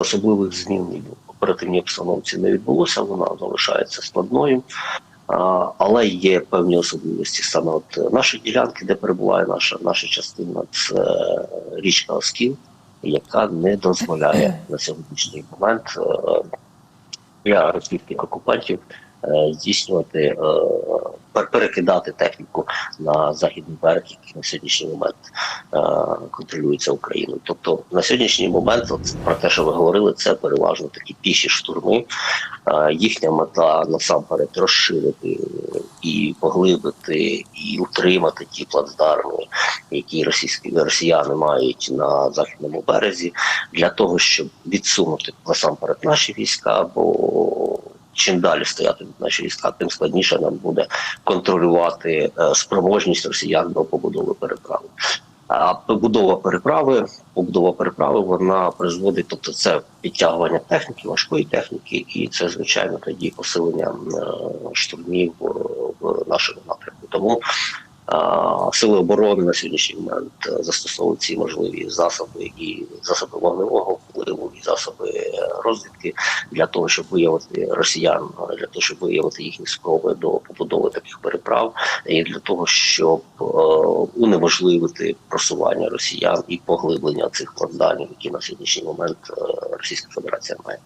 особливих змін в оперативній обстановці не відбулося. Вона залишається складною. Але є певні особливості саме от нашої ділянки, де перебуває наша наша частина, це річка Оскіл, яка не дозволяє на сьогоднішній момент е, для російських окупантів е, здійснювати е, перекидати техніку на західний берег, який на сьогоднішній момент е, контролюється Україною. Тобто на сьогоднішній момент, от про те, що ви говорили, це переважно такі піші штурми. Їхня мета насамперед розширити і поглибити, і утримати ті плацдарми, які російські росіяни мають на західному березі, для того, щоб відсунути насамперед наші війська, бо чим далі стоятимуть наші війська, тим складніше нам буде контролювати е, спроможність росіян до побудови переправи. А побудова переправи, побудова переправи, вона призводить, тобто це підтягування техніки, важкої техніки, і це звичайно тоді посилення е, штурмів е, в нашому напрямку. Тому сили оборони на сьогоднішній момент е, застосовують ці можливі засоби і засоби вогневого впливу, і засоби розвідки для того, щоб виявити росіян, для того, щоб виявити їхні спроби до побудови таких переправ, і для того, щоб е, унеможливити просування росіян і поглиблення цих кордонів, які на сьогоднішній момент е, Російська Федерація має.